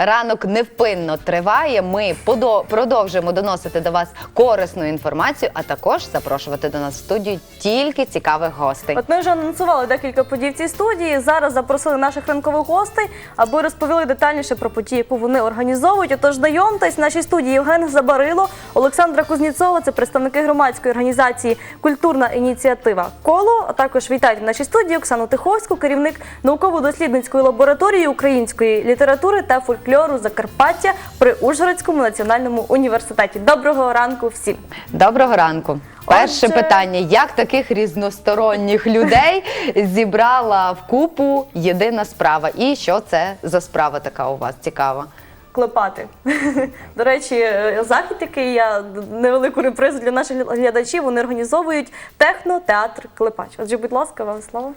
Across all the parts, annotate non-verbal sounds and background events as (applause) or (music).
Ранок невпинно триває. Ми продовжуємо доносити до вас корисну інформацію, а також запрошувати до нас в студію тільки цікавих гостей. От ми вже анонсували декілька подій в цій студії. Зараз запросили наших ранкових гостей, аби розповіли детальніше про подію, яку вони організовують. Отож, знайомтесь, в нашій студії Євген Забарило, Олександра Кузніцова, це представники громадської організації Культурна ініціатива Коло. А також вітають в нашій студії Оксану Тиховську, керівник науково-дослідницької лабораторії української літератури та фольклору Закарпаття при Ужгородському національному університеті. Доброго ранку всім! Доброго ранку. Перше Отже- питання: як таких різносторонніх людей (laughs) зібрала в купу єдина справа? І що це за справа така у вас цікава? клепати. (laughs) До речі, е, захід, який я невелику репризу для наших глядачів, вони організовують технотеатр Клепач. Отже, будь ласка, вам слово.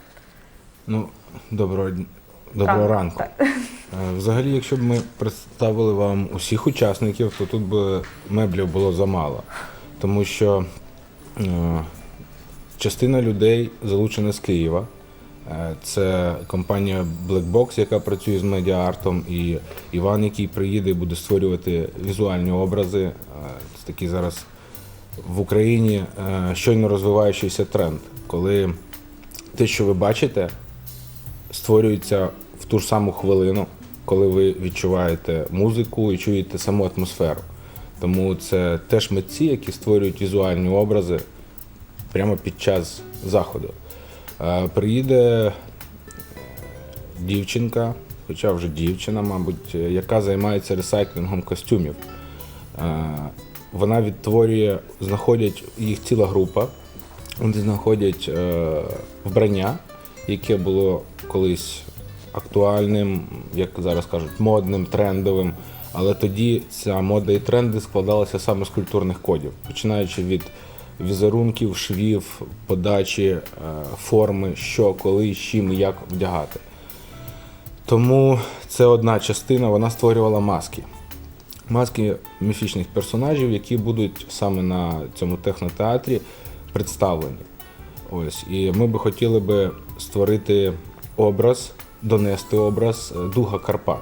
Ну, доброго, дн- доброго Ранку, так. Е, Взагалі, якщо б ми представили вам усіх учасників, то тут би меблів було замало. Тому що е, частина людей залучена з Києва. Е, Це компанія Black Box, яка працює з медіаартом, і Іван, який приїде і буде створювати візуальні образи. Е, Це такий зараз в Україні е, щойно розвиваючийся тренд, коли те, що ви бачите, створюється в ту ж саму хвилину, коли ви відчуваєте музику і чуєте саму атмосферу. Тому це теж митці, які створюють візуальні образи прямо під час заходу. Е, Приїде дівчинка, хоча вже дівчина, мабуть, е, яка займається ресайклінгом костюмів. Е, Вона відтворює, знаходять їх ціла група. Вони знаходять е, вбрання, яке було колись актуальним, як зараз кажуть, модним, трендовим. Але тоді ця мода і тренди складалися саме з культурних кодів, починаючи від візерунків, швів, подачі, е, форми, що, коли, з чим і як вдягати. Тому це одна частина, вона створювала маски. Маски міфічних персонажів, які будуть саме на цьому технотеатрі представлені. Ось. І ми би хотіли би створити образ, донести образ е, духа Карпат.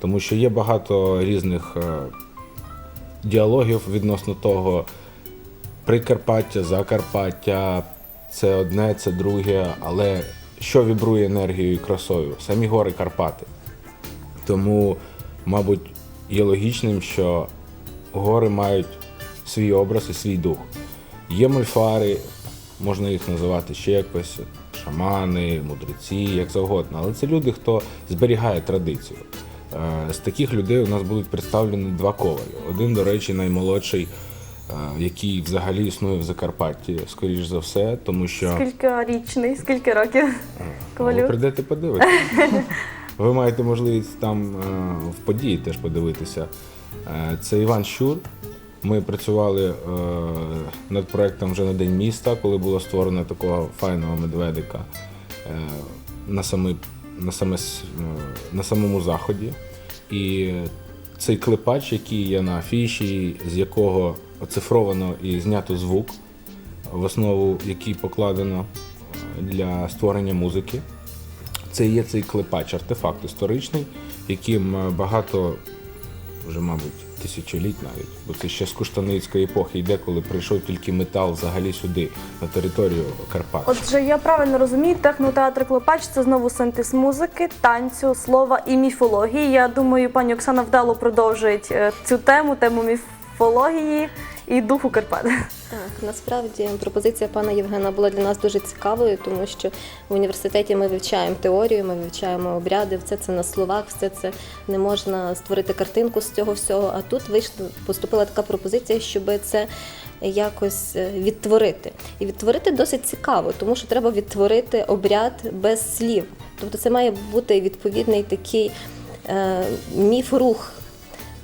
Тому що є багато різних е, діалогів відносно того, Прикарпаття, Закарпаття, це одне, це друге, але що вібрує енергією і красою? Самі гори Карпати. Тому, мабуть, є логічним, що гори мають свій образ і свій дух. Є мольфари, можна їх називати ще якось шамани, мудреці, як завгодно. Але це люди, хто зберігає традицію. Е, З таких людей у нас будуть представлені два ковалі. Один, до речі, наймолодший, е, який взагалі існує в Закарпатті, скоріш за все, тому що. Скільки річний, скільки років Ви ковалю? прийдете подивитися. (laughs) Ви маєте можливість там е, в події теж подивитися. Е, Це Іван Щур. Ми працювали е, над проектом вже на День міста, коли було створено такого файного медведика е, на, самий, на, саме, е, на самому заході. І цей клепач, який є на афіші, з якого оцифровано і знято звук, в основу який покладено е, для створення музики. Це є цей клепач, артефакт історичний, яким е, багато, вже, мабуть, тисячоліть навіть, бо це ще з Куштаницької епохи йде, коли прийшов тільки метал взагалі сюди, на територію Карпат. Отже, я правильно розумію, технотеатр Клопач це знову синтез музики, танцю, слова і міфології. Я думаю, пані Оксана вдало продовжує е, цю тему, тему міфології і духу Карпат. Так, насправді пропозиція пана Євгена була для нас дуже цікавою, тому що в університеті ми вивчаємо теорію, ми вивчаємо обряди, все це на словах, все це не можна створити картинку з цього всього. А тут вийшла, поступила така пропозиція, щоб це якось е, відтворити. І відтворити досить цікаво, тому що треба відтворити обряд без слів. Тобто це має бути відповідний такий е, міф-рух.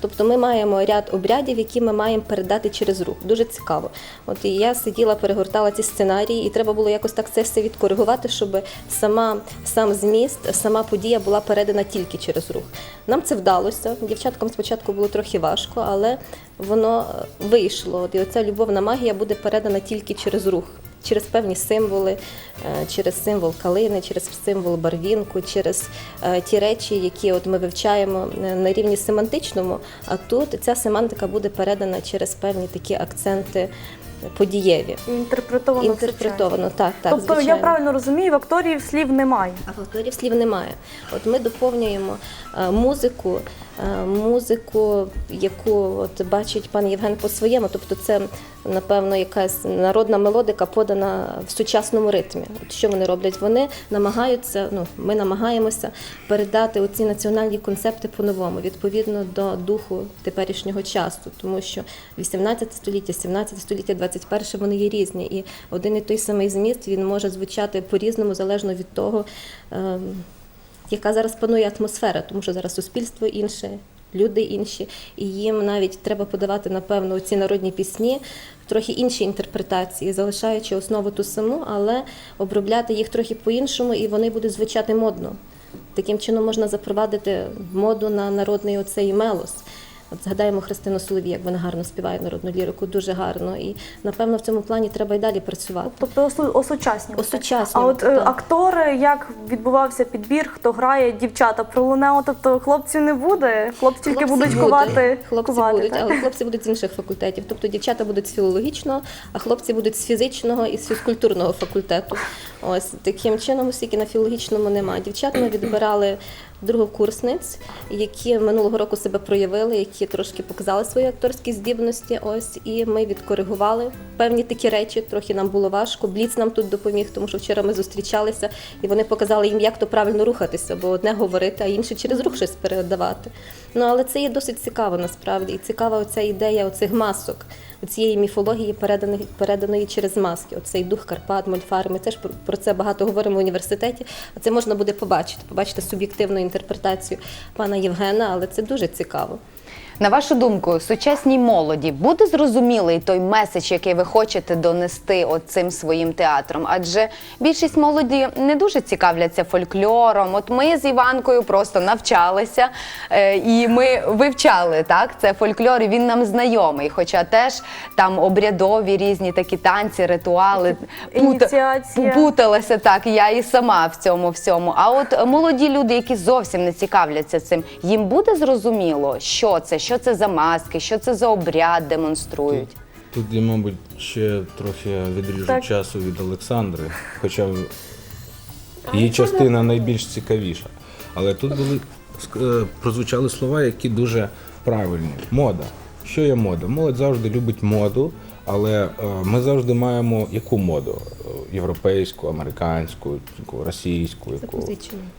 Тобто ми маємо ряд обрядів, які ми маємо передати через рух. Дуже цікаво. От і я сиділа, перегортала ці сценарії, і треба було якось так це все відкоригувати, щоб сама сам зміст, сама подія була передана тільки через рух. Нам це вдалося. Дівчаткам спочатку було трохи важко, але воно е, вийшло. І оця любовна магія буде передана тільки через рух. Через певні символи, е, через символ калини, через символ барвінку, через е, ті речі, які от ми вивчаємо е, на рівні семантичному. А тут ця семантика буде передана через певні такі акценти подієві. Інтерпретовано. Інтерпретовано, так, так. тобто, звичайно. я правильно розумію, в акторів слів немає. А в авторів слів немає. От ми доповнюємо музику, музику, яку от бачить пан Євген по-своєму. Тобто, це напевно якась народна мелодика, подана в сучасному ритмі. От що вони роблять? Вони намагаються, ну ми намагаємося передати оці національні концепти по-новому, відповідно до духу теперішнього часу, тому що 18 століття, 17 століття, 21 вони є різні, і один і той самий зміст він може звучати по-різному залежно від того. Яка зараз панує атмосфера, тому що зараз суспільство інше, люди інші, і їм навіть треба подавати, напевно, ці народні пісні трохи інші інтерпретації, залишаючи основу ту саму, але обробляти їх трохи по-іншому, і вони будуть звучати модно. Таким чином можна запровадити моду на народний оцей мелос. От згадаємо Христину Соловій, як вона гарно співає народну лірику, дуже гарно. І напевно в цьому плані треба й далі працювати. Тобто осу- осучаснювати. Осучаснювати, А от е, так. актори, як відбувався підбір, хто грає, дівчата про Лунео, тобто хлопців не буде, хлопці тільки будуть будуть, кувати. Хлопці кувати, будуть, так? але хлопці будуть з інших факультетів. Тобто дівчата будуть з філологічного, а хлопці будуть з фізичного і з фізкультурного факультету. Ось таким чином, оскільки на філологічному немає. Дівчат ми відбирали другокурсниць, які минулого року себе проявили, які трошки показали свої акторські здібності. Ось і ми відкоригували певні такі речі. Трохи нам було важко. Бліц нам тут допоміг, тому що вчора ми зустрічалися і вони показали їм, як то правильно рухатися, бо одне говорити, а інше через рух щось передавати. Ну але це є досить цікаво насправді. І цікава оця ідея оцих масок, цієї міфології, переданої, переданої через маски. Оцей дух Карпат, Мольфар. Ми теж про, це багато говоримо в університеті. А це можна буде побачити, побачити суб'єктивну інтерпретацію пана Євгена, але це дуже цікаво. На вашу думку, сучасній молоді буде зрозумілий той меседж, який ви хочете донести оцим своїм театром? Адже більшість молоді не дуже цікавляться фольклором. От ми з Іванкою просто навчалися е, і ми вивчали так. Це фольклор, і він нам знайомий. Хоча теж там обрядові різні такі танці, ритуали Ініціація. путалася так. Я і сама в цьому всьому. А от молоді люди, які зовсім не цікавляться цим, їм буде зрозуміло, що це, що це за маски, що це за обряд демонструють. Тут я, мабуть, ще трохи відріжу Так. часу від Олександри, хоча її частина найбільш цікавіша. Але тут були ск- е, прозвучали слова, які дуже правильні. Мода. Що є мода? Молодь завжди любить моду, але е, ми завжди маємо яку моду? Е, Європейську, американську, яку, російську, яку.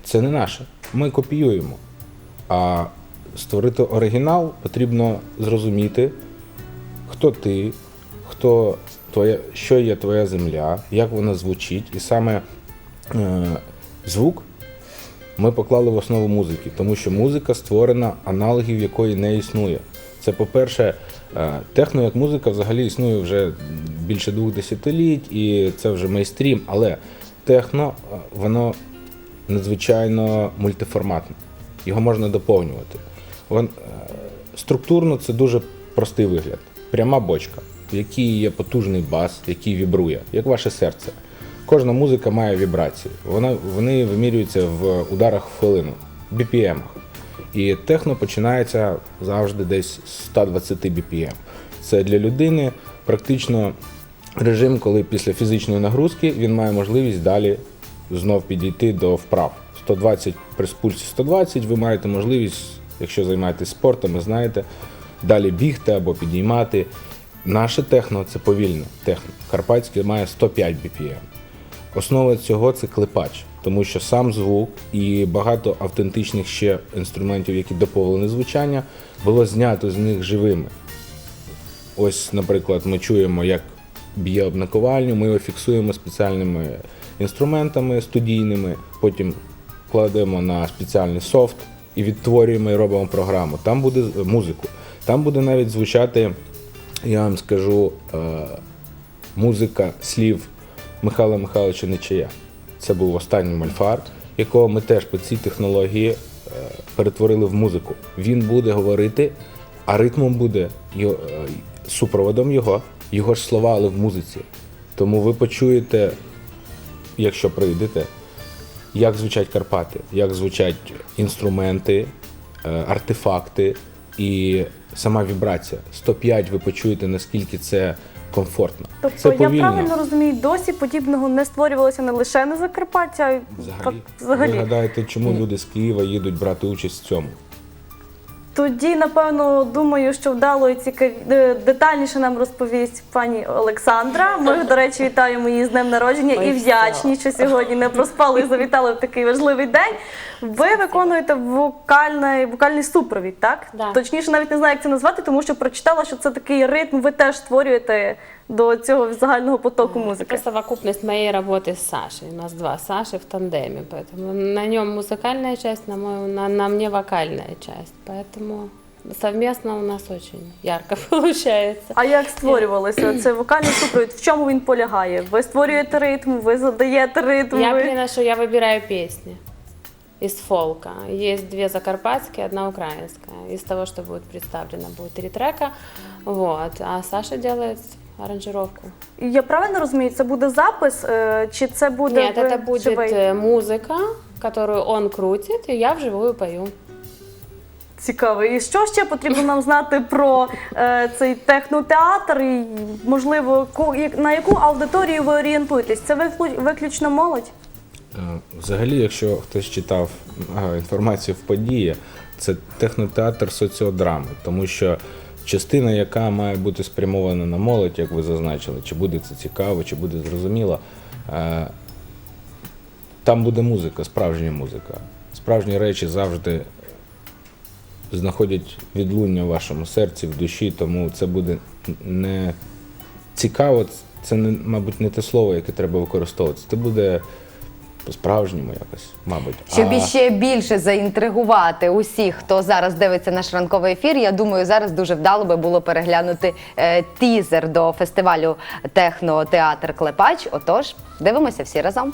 Це не наше. Ми копіюємо. А створити оригінал потрібно зрозуміти, хто ти, хто твоя, що є твоя земля, як вона звучить. І саме е, звук ми поклали в основу музики, тому що музика створена, аналогів якої не існує. Це, по-перше, е, техно як музика взагалі існує вже більше двох десятиліть, і це вже мейстрім, але техно, е, воно надзвичайно мультиформатне. Його можна доповнювати. Е, структурно це дуже простий вигляд. Пряма бочка, в якій є потужний бас, який вібрує, як ваше серце. Кожна музика має вібрації. Вона, вони вимірюються в ударах в хвилину, BPM. І техно починається завжди десь з 120 BPM. Це для людини практично режим, коли після фізичної нагрузки він має можливість далі знов підійти до вправ. 120 при пульсі 120 ви маєте можливість, якщо займаєтесь спортом, ви знаєте, далі бігти або підіймати. Наше техно це повільне техно. Карпатське має 105 BPM. Основа цього це клепач, тому що сам звук і багато автентичних ще інструментів, які доповнені звучання, було знято з них живими. Ось, наприклад, ми чуємо, як б'є об наковальню, ми його фіксуємо спеціальними інструментами студійними, потім кладемо на спеціальний софт і відтворюємо і робимо програму. Там буде музику. Там буде навіть звучати, я вам скажу, е, музика слів Михайла Михайловича Нечая. Це був останній мальфар, якого ми теж по цій технології е, перетворили в музику. Він буде говорити, а ритмом буде е, супроводом його, його ж слова, але в музиці. Тому ви почуєте, якщо прийдете, як звучать Карпати, як звучать інструменти, е, артефакти і сама вібрація. 105 ви почуєте, наскільки це комфортно. Тобто це я повільно. правильно розумію, досі подібного не створювалося не лише на Закарпаття, а й Взагалі, взагалі. ви гадаєте, чому люди з Києва їдуть брати участь в цьому? Тоді, напевно, думаю, що вдало і цікаві е, детальніше нам розповість пані Олександра. Ми, до речі, вітаємо її з днем народження і вдячні, що сьогодні не проспали і завітали в такий важливий день. Ви виконуєте вокальний, вокальний супровід, так? Да. Точніше, навіть не знаю, як це назвати, тому що прочитала, що це такий ритм. Ви теж створюєте до цього загального потоку музики. Это совокупность моей работы с Сашей. У нас два Саши в тандеме, поэтому на нем музыкальная часть, на, мой, на, на мне вокальная часть. Поэтому совместно у нас очень ярко (laughs) получается. А як створювалося цей вокальний супровід? В чому він полягає? Ви створюєте ритм, ви задаєте ритм. Я ви... приношу, я выбираю песни из фолка. Есть две закарпатские, одна украинская. Из того, что будет представлено, будет три трека. Вот. А Саша делает аранжировку. Я правильно розумію, це буде запис, е, чи це буде Нет, ви это будет живий? э, музыка, которую он крутит, и я вживую пою. Цікаво. І що ще потрібно нам знати про е, цей технотеатр? І, можливо, ку- як- на яку аудиторію ви орієнтуєтесь? Це виклю- виключно молодь? Е, Взагалі, якщо хтось читав е, інформацію в події, це технотеатр соціодрами, тому що частина, яка має бути спрямована на молодь, як ви зазначили, чи буде це цікаво, чи буде зрозуміло, е, там буде музика, справжня музика. Справжні речі завжди знаходять відлуння в вашому серці, в душі, тому це буде не цікаво, це, мабуть, не те слово, яке треба використовувати. Це буде по-справжньому якось, мабуть. Щоб А- іще більше заінтригувати усіх, хто зараз дивиться наш ранковий ефір. Я думаю, зараз дуже вдало би було переглянути е, тізер до фестивалю технотеатр Клепач. Отож, дивимося всі разом.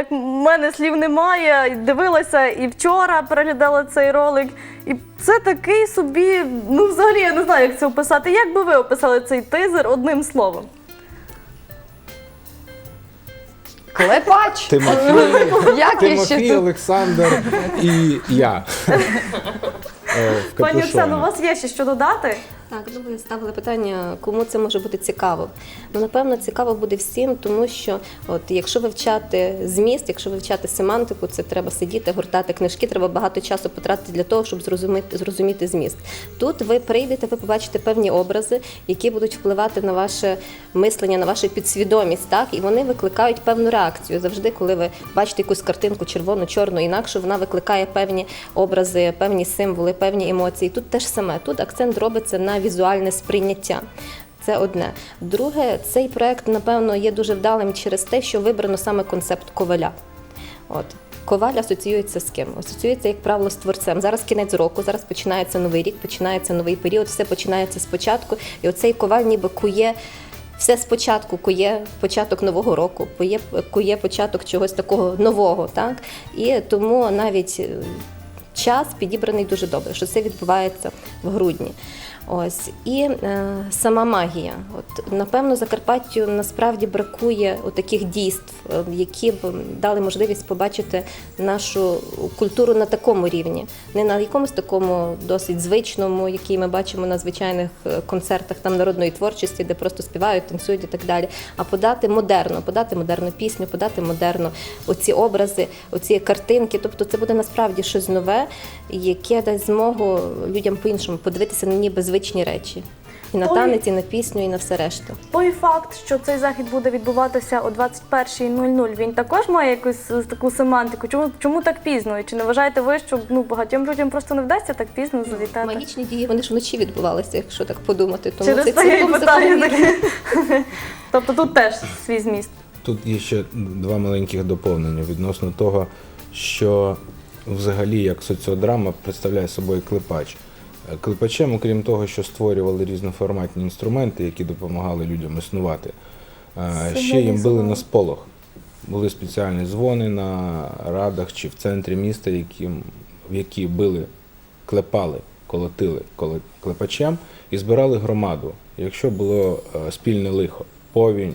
Як в мене слів немає, дивилася і вчора переглядала цей ролик. І це такий собі, ну взагалі я не знаю, як це описати. Як би ви описали цей тизер одним словом? Клепач! Тимофій, Як іще Тимофій тут? Олександр і я. Е, в Пані капюшоні. Оксано, у вас є ще що додати? Так, ну ви ставили питання, кому це може бути цікаво. Ну, напевно, цікаво буде всім, тому що от якщо вивчати зміст, якщо вивчати семантику, це треба сидіти, гортати книжки, треба багато часу потратити для того, щоб зрозуміти, зрозуміти зміст. Тут ви прийдете, ви побачите певні образи, які будуть впливати на ваше мислення, на вашу підсвідомість, так, і вони викликають певну реакцію. Завжди, коли ви бачите якусь картинку червону, чорну, інакшу, вона викликає певні образи, певні символи, певні емоції. Тут теж саме. Тут акцент робиться на візуальне сприйняття. Це одне. Друге, цей проект, напевно, є дуже вдалим через те, що вибрано саме концепт коваля. От. Коваль асоціюється з ким? Асоціюється, як правило, з творцем. Зараз кінець року, зараз починається новий рік, починається новий період, все починається спочатку. І оцей коваль ніби кує все спочатку, кує початок нового року, кує, кує початок чогось такого нового. Так? І тому навіть е, час підібраний дуже добре, що це відбувається в грудні. Ось і е, сама магія. От напевно, Закарпаттю насправді бракує таких дійств, е, які б дали можливість побачити нашу культуру на такому рівні, не на якомусь такому досить звичному, який ми бачимо на звичайних е, концертах там народної творчості, де просто співають, танцюють і так далі. А подати модерно, подати модерну пісню, подати модерно оці образи, оці картинки. Тобто, це буде насправді щось нове, яке дасть змогу людям по-іншому подивитися на ніби звичні речі. і на Ой. танець, і на пісню, і на все решту. Той факт, що цей захід буде відбуватися о 21.00, він також має якусь е, таку семантику. Чому, чому так пізно? І чи не вважаєте ви, що ну, багатьом людям просто не вдасться так пізно завітати? Магічні дії вони ж вночі відбувалися, якщо так подумати. Тому Через це те я й цілком питаю закономірно. таке. (laughs) Тобто тут теж свій зміст. Тут є ще два маленьких доповнення відносно того, що взагалі як соціодрама представляє собою клепач. Клепачем, окрім того, що створювали різноформатні інструменти, які допомагали людям існувати, е, ще їм били на сполох. Були спеціальні дзвони на радах чи в центрі міста, яким, в які били, клепали, колотили клепачем і збирали громаду. Якщо було е, спільне лихо, повінь,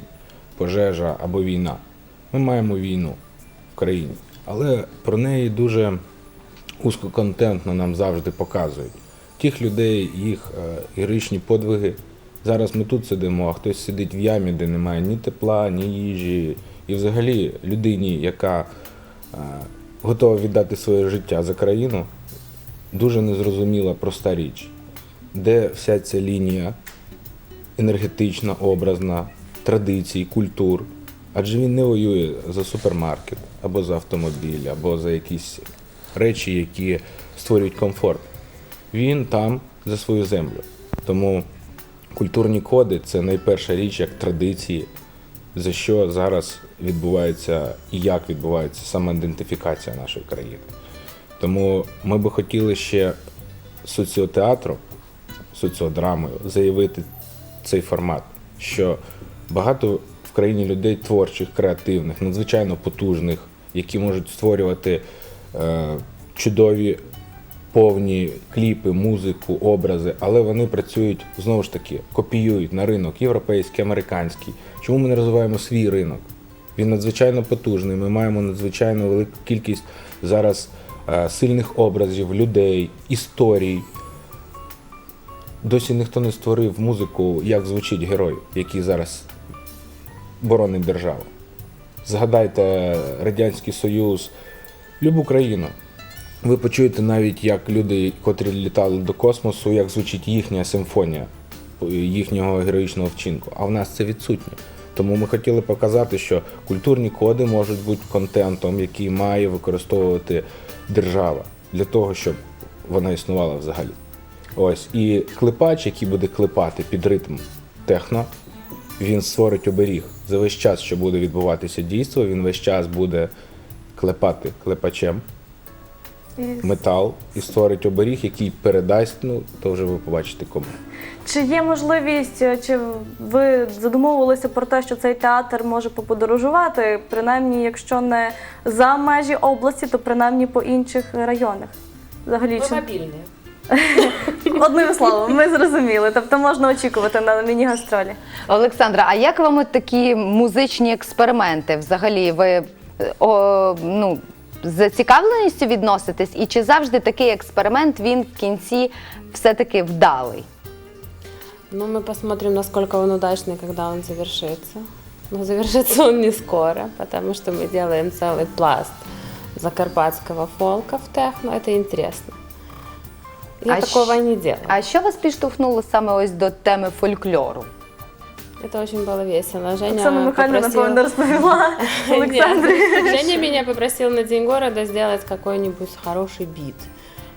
пожежа або війна. Ми маємо війну в країні, але про неї дуже узкоконтентно нам завжди показують. Тих людей, їх е, героїчні подвиги. Зараз ми тут сидимо, а хтось сидить в ямі, де немає ні тепла, ні їжі. І взагалі людині, яка е, готова віддати своє життя за країну, дуже незрозуміла проста річ, де вся ця лінія енергетична, образна, традицій, культур. Адже він не воює за супермаркет, або за автомобіль, або за якісь речі, які створюють комфорт. Він там за свою землю. Тому культурні коди це найперша річ як традиції, за що зараз відбувається і як відбувається самоідентифікація нашої країни. Тому ми би хотіли ще соціотеатром, соціодрамою заявити цей формат, що багато в країні людей творчих, креативних, надзвичайно потужних, які можуть створювати е, чудові повні кліпи, музику, образи, але вони працюють знову ж таки, копіюють на ринок європейський, американський. Чому ми не розвиваємо свій ринок? Він надзвичайно потужний. Ми маємо надзвичайно велику кількість зараз е, сильних образів, людей, історій. Досі ніхто не створив музику, як звучить герой, який зараз боронить державу. Згадайте Радянський Союз, любу країну. Ви почуєте навіть, як люди, котрі літали до космосу, як звучить їхня симфонія їхнього героїчного вчинку. А в нас це відсутнє. Тому ми хотіли показати, що культурні коди можуть бути контентом, який має використовувати держава для того, щоб вона існувала взагалі. Ось і клепач, який буде клепати під ритм техно, він створить оберіг. За весь час, що буде відбуватися дійство, він весь час буде клепати клепачем метал і створить оберіг, який передасть, ну то вже ви побачите кому. Чи є можливість, е, чи ви задумовувалися про те, що цей театр може поподорожувати, принаймні, якщо не за межі області, то принаймні по інших районах? Взагалі, чи мобильные. (laughs) одним словом, ми зрозуміли. Тобто можна очікувати на міні-гастролі. Олександра, а як вам от такі музичні експерименти? Взагалі, ви е, о, ну, зацікавленістю відноситесь? І чи завжди такий експеримент він в кінці все-таки вдалий? Ну, мы посмотрим, насколько он удачный, когда он завершится. Но завершится он не скоро, потому что мы делаем целый пласт закарпатского фолка в техно. Это интересно. Я А такого щ- не делала. А що вас підштовхнуло саме ось до теми фольклору? Это очень было весело. Женя Оксана Михайлівна, попросила- напевно, розповіла (laughs) Олександрі. Нет. Женя меня попросил на День города сделать какой-нибудь хороший бит.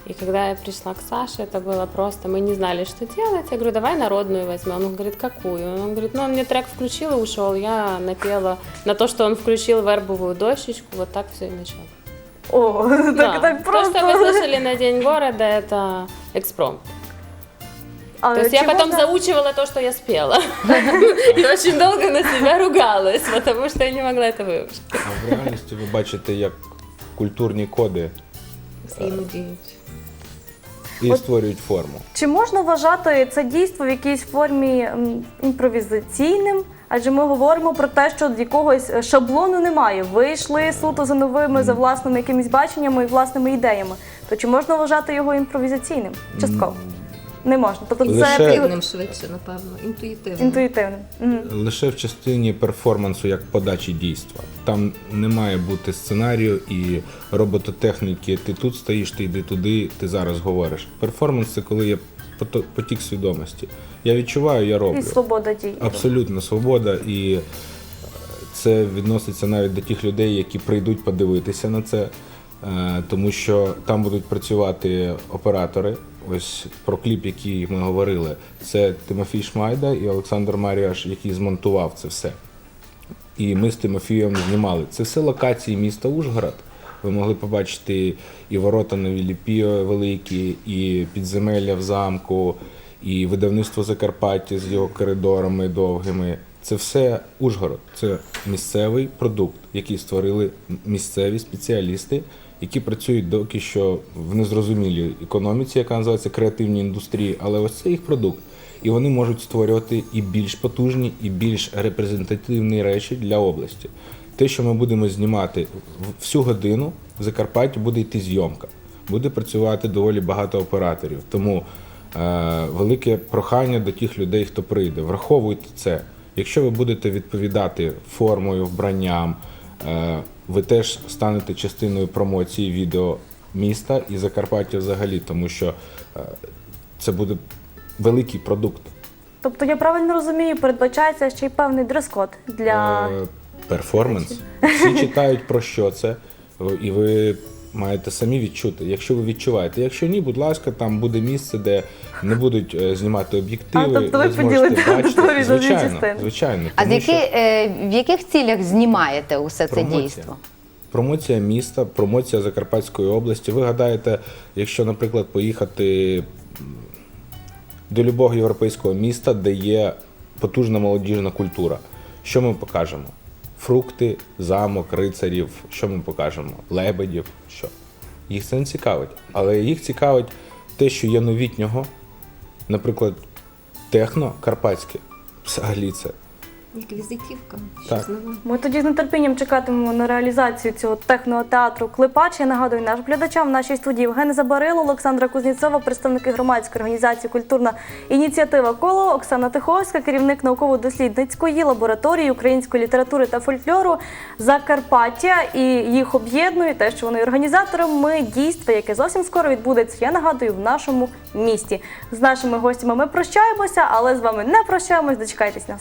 И когда я пришла к Саше, это было просто, мы не знали, что делать. Я говорю, давай народную возьмем. Он говорит, какую? Он говорит, ну он мне трек включил и ушел. Я напела на то, что он включил вербовую дощечку. Вот так все и началось. О, (laughs) так, Да. так То, что вы просто. слышали на День города, это экспромт. А То есть я потом можна- заучивала то, что я спела. (laughs) И очень долго на себя ругалась, потому что я не могла это выучить. А в реальності ви бачите, як культурні коди Взаимодействие. і створюють форму. Чи можна вважати це дійство в якійсь формі м, імпровізаційним? Адже ми говоримо про те, що якогось е, шаблону немає. Вийшли суто за новими, за власними якимись баченнями і власними ідеями. То чи можна вважати його імпровізаційним? Частково. Не можна. Тобто це Лише- його Інтуїтивним швидше, напевно, інтуїтивним. інтуїтивним. Мгм. Лише в частині перформансу як подачі дійства. Там не має бути сценарію і робототехніки. Ти тут стоїш, ти йди туди, ти зараз говориш. Перформанс це коли є пото- потік свідомості. Я відчуваю, я роблю. І свобода дій. Абсолютно свобода, і е, це відноситься навіть до тих людей, які прийдуть подивитися на це, е, тому що там будуть працювати оператори. Ось про кліп, який ми говорили, це Тимофій Шмайда і Олександр Маріаш, який змонтував це все. І ми з Тимофієм знімали. Це все локації міста Ужгород. Ви могли побачити і ворота на Віліпіо великі, і підземелля в замку, і видавництво Закарпаття з його коридорами довгими. Це все Ужгород. Це місцевий продукт, який створили місцеві спеціалісти, які працюють доки що в незрозумілій економіці, яка називається креативні індустрії, але ось це їх продукт. І вони можуть створювати і більш потужні, і більш репрезентативні речі для області. Те, що ми будемо знімати всю годину в Закарпатті, буде йти зйомка, буде працювати доволі багато операторів. Тому е, велике прохання до тих людей, хто прийде. Враховуйте це. Якщо ви будете відповідати формою, вбранням, е, ви теж станете частиною промоції відео міста і Закарпаття взагалі, тому що е, це буде великий продукт. Тобто я правильно розумію, передбачається ще й певний дрес-код для Е, перформанс. Всі читають про що це, і ви маєте самі відчути. Якщо ви відчуваєте, якщо ні, будь ласка, там буде місце, де не будуть е, знімати об'єктиви. А, тобто ви поділите аудиторію на дві звичайно, частини. звичайно. А з тому які, що е, в яких цілях знімаєте усе це Промоція. дійство? Промоція міста, промоція Закарпатської області. Ви гадаєте, якщо, наприклад, поїхати до любого європейського міста, де є потужна молодіжна культура, що ми покажемо? Фрукти, замок, рицарів, що ми покажемо? Лебедів, що? Їх це не цікавить. Але їх цікавить те, що є новітнього, наприклад, техно карпатське. Взагалі це. Як візитівка, Так. нове. Ми тоді з нетерпінням чекатимемо на реалізацію цього технотеатру Клепач. Я нагадую нашим глядачам в нашій студії Євген Забарило, Олександра Кузніцова, представники громадської організації Культурна ініціатива Коло, Оксана Тиховська, керівник науково-дослідницької лабораторії української літератури та фольклору Закарпаття. І їх об'єднує те, що вони організаторами дійства, яке зовсім скоро відбудеться. Я нагадую в нашому місті. З нашими гостями ми прощаємося, але з вами не прощаємось. Дочекайтесь нас.